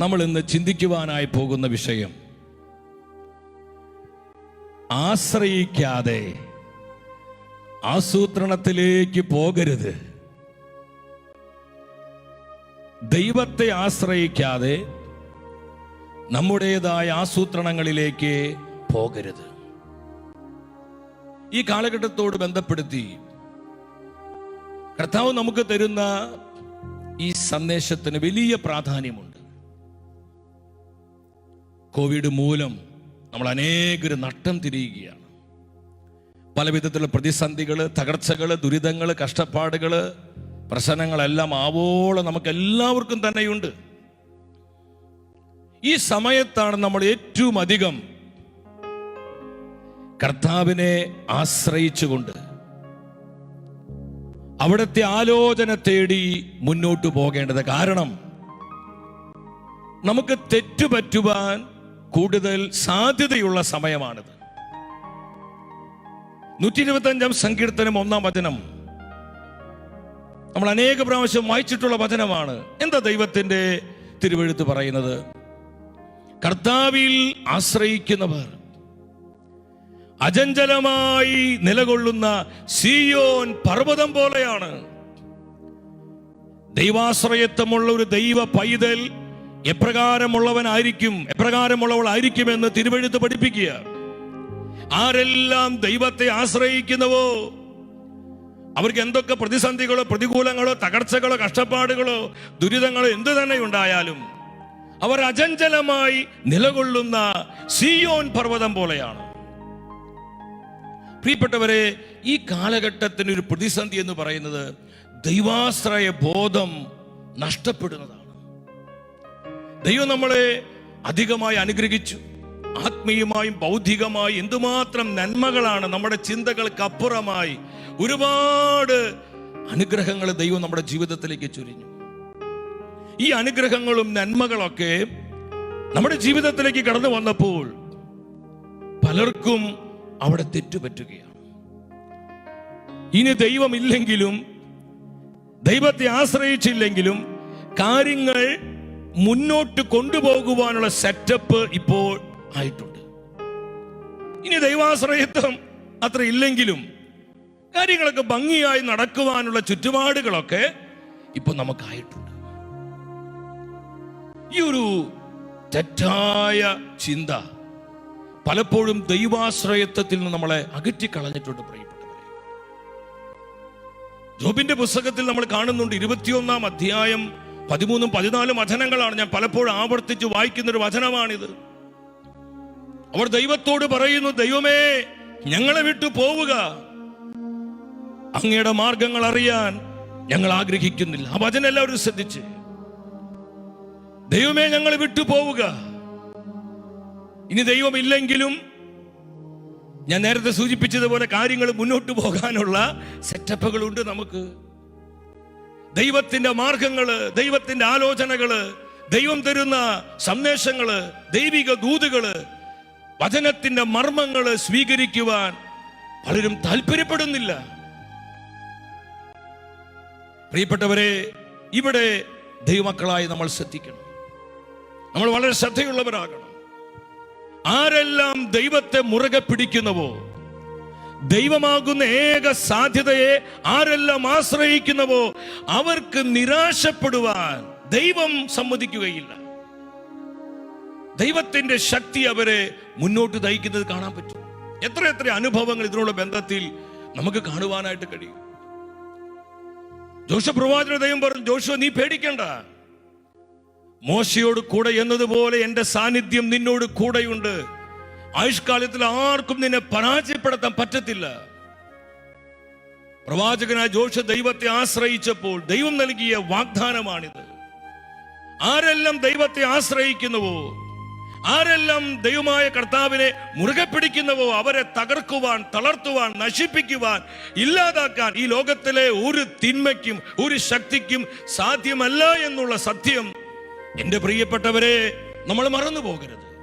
നമ്മൾ ഇന്ന് ചിന്തിക്കുവാനായി പോകുന്ന വിഷയം ആശ്രയിക്കാതെ ആസൂത്രണത്തിലേക്ക് പോകരുത്. ദൈവത്തെ ആശ്രയിക്കാതെ നമ്മുടേതായ ആസൂത്രണങ്ങളിലേക്ക് പോകരുത്. ഈ കാലഘട്ടത്തോട് ബന്ധപ്പെടുത്തി കർത്താവ് നമുക്ക് തരുന്ന ഈ സന്ദേശത്തിന് വലിയ പ്രാധാന്യമുണ്ട്. കോവിഡ് മൂലം നമ്മൾ അനേകർ നട്ടം തിരിയുകയാണ്. പല വിധത്തിലുള്ള പ്രതിസന്ധികൾ തകർച്ചകൾ ദുരിതങ്ങൾ കഷ്ടപ്പാടുകൾ പ്രശ്നങ്ങളെല്ലാം ആവോളം നമുക്ക് എല്ലാവർക്കും തന്നെയുണ്ട്. ഈ സമയത്താണ് നമ്മൾ ഏറ്റവും അധികം കർത്താവിനെ ആശ്രയിച്ചുകൊണ്ട് അവിടുത്തെ ആലോചന തേടി മുന്നോട്ട് പോകേണ്ടത് കാരണം നമുക്ക് തെറ്റുപറ്റുവാൻ കൂടുതൽ സാധ്യതയുള്ള സമയമാണിത്. നൂറ്റി ഇരുപത്തി അഞ്ചാം സങ്കീർത്തനം ഒന്നാം വചനം. നമ്മൾ അനേക പ്രാവശ്യം വായിച്ചിട്ടുള്ള വചനമാണ്. എന്താ ദൈവത്തിന്റെ തിരുവഴുത്ത് പറയുന്നത്? കർത്താവിൽ ആശ്രയിക്കുന്നവർ അജഞ്ചലമായി നിലകൊള്ളുന്ന സിയോൻ പർവതം പോലെയാണ്. ദൈവാശ്രയത്വമുള്ള ഒരു ദൈവ പൈതൽ എപ്രകാരമുള്ളവനായിരിക്കും എപ്രകാരമുള്ളവളായിരിക്കുമെന്ന് തിരുവഴുത്ത് പഠിപ്പിക്കുക. ആരെല്ലാം ദൈവത്തെ ആശ്രയിക്കുന്നവോ? അവർക്ക് എന്തൊക്കെ പ്രതിസന്ധികളോ പ്രതികൂലങ്ങളോ തകർച്ചകളോ കഷ്ടപ്പാടുകളോ ദുരിതങ്ങളോ എന്തു തന്നെ ഉണ്ടായാലും അവർ അചഞ്ചലമായി നിലകൊള്ളുന്ന സിയോൻ പർവതം പോലെയാണ്. പ്രിയപ്പെട്ടവരെ ഈ കാലഘട്ടത്തിന് ഒരു പ്രതിസന്ധി എന്ന് പറയുന്നത് ദൈവാശ്രയ ബോധം നഷ്ടപ്പെടുന്നതാണ്. ദൈവം നമ്മളെ അധികമായി അനുഗ്രഹിച്ചു. ആത്മീയമായും ബൗദ്ധികമായും എന്തുമാത്രം നന്മകളാണ് നമ്മുടെ ചിന്തകൾക്ക് അപ്പുറമായി ഒരുപാട് അനുഗ്രഹങ്ങൾ ദൈവം നമ്മുടെ ജീവിതത്തിലേക്ക് ചൊരിഞ്ഞു. ഈ അനുഗ്രഹങ്ങളും നന്മകളൊക്കെ നമ്മുടെ ജീവിതത്തിലേക്ക് കടന്നു വന്നപ്പോൾ പലർക്കും അവിടെ തെറ്റുപറ്റുകയാണ്. ഇനി ദൈവമില്ലെങ്കിലും ദൈവത്തെ ആശ്രയിച്ചില്ലെങ്കിലും കാര്യങ്ങൾ മുന്നോട്ട് കൊണ്ടുപോകുവാനുള്ള സെറ്റപ്പ് ഇപ്പോൾ ആയിട്ടുണ്ട്. ഇനി ദൈവാശ്രയത്വം അത്ര ഇല്ലെങ്കിലും കാര്യങ്ങളൊക്കെ ഭംഗിയായി നടക്കുവാനുള്ള ചുറ്റുപാടുകളൊക്കെ ഇപ്പൊ നമുക്കായിട്ടുണ്ട്. ഈ ഒരു തെറ്റായ ചിന്ത പലപ്പോഴും ദൈവാശ്രയത്വത്തിൽ നിന്ന് നമ്മളെ അകറ്റിക്കളഞ്ഞിട്ടുണ്ട് പ്രിയപ്പെട്ടവരെ. ജോബിന്റെ പുസ്തകത്തിൽ നമ്മൾ കാണുന്നുണ്ട് ഇരുപത്തിയൊന്നാം അധ്യായം പതിമൂന്നും പതിനാലും വചനങ്ങളാണ് ഞാൻ പലപ്പോഴും ആവർത്തിച്ച് വായിക്കുന്ന ഒരു വചനമാണിത്. അവർ ദൈവത്തോട് പറയുന്നു ദൈവമേ ഞങ്ങളെ വിട്ടു പോവുക. അങ്ങയുടെ മാർഗങ്ങൾ അറിയാൻ ഞങ്ങൾ ആഗ്രഹിക്കുന്നില്ല. ആ വചനം എല്ലാവരും ശ്രദ്ധിച്ച്. ദൈവമേ ഞങ്ങൾ വിട്ടു പോവുക. ഇനി ദൈവമില്ലെങ്കിലും ഞാൻ നേരത്തെ സൂചിപ്പിച്ചതുപോലെ കാര്യങ്ങൾ മുന്നോട്ട് പോകാനുള്ള സെറ്റപ്പുകളുണ്ട് നമുക്ക്. ദൈവത്തിന്റെ മാർഗങ്ങൾ ദൈവത്തിന്റെ ആലോചനകൾ ദൈവം തരുന്ന സന്ദേശങ്ങൾ ദൈവിക ദൂതുകൾ വചനത്തിന്റെ മർമ്മങ്ങൾ സ്വീകരിക്കുവാൻ പലരും താല്പര്യപ്പെടുന്നില്ല. പ്രിയപ്പെട്ടവരെ ഇവിടെ ദൈവമക്കളായി നമ്മൾ ശ്രദ്ധിക്കണം. നമ്മൾ വളരെ ശ്രദ്ധയുള്ളവരാകണം. ആരെല്ലാം ദൈവത്തെ മുറുകെ പിടിക്കുന്നുവോ ദൈവമാകുന്ന ഏക സാധ്യതയെ ആരെല്ലാം ആശ്രയിക്കുന്നവോ അവർക്ക് നിരാശപ്പെടുവാൻ ദൈവം സമ്മതിക്കുകയില്ല. ദൈവത്തിന്റെ ശക്തി അവരെ മുന്നോട്ട് നയിക്കുന്നത് കാണാൻ പറ്റും. എത്ര എത്ര അനുഭവങ്ങൾ ഇതിനുള്ള ബന്ധത്തിൽ നമുക്ക് കാണുവാനായിട്ട് കഴിയും. ജോഷ പ്രവാചന ദൈവം പറഞ്ഞു ജോഷോ നീ പേടിക്കണ്ട. മോശയോട് കൂടെ എന്നതുപോലെ എന്റെ സാന്നിധ്യം നിന്നോട് കൂടെയുണ്ട്. ആയുഷ്കാലത്തിൽ ആർക്കും നിന്നെ പരാജയപ്പെടുത്താൻ പറ്റത്തില്ല. പ്രവാചകനായ ജോഷ ദൈവത്തെ ആശ്രയിച്ചപ്പോൾ ദൈവം നൽകിയ വാഗ്ദാനമാണിത്. ആരെല്ലാം ദൈവത്തെ ആശ്രയിക്കുന്നുവോ ആരെല്ലാം ദൈവമായ കർത്താവിനെ മുറുകെ പിടിക്കുന്നവോ അവരെ തകർക്കുവാൻ തളർത്തുവാൻ നശിപ്പിക്കുവാൻ ഇല്ലാതാക്കാൻ ഈ ലോകത്തിലെ ഒരു തിന്മയ്ക്കും ഒരു ശക്തിക്കും സാധ്യമല്ല എന്നുള്ള സത്യം. എന്റെ പ്രിയപ്പെട്ടവരെ നമ്മൾ മറന്നു പോകരുത്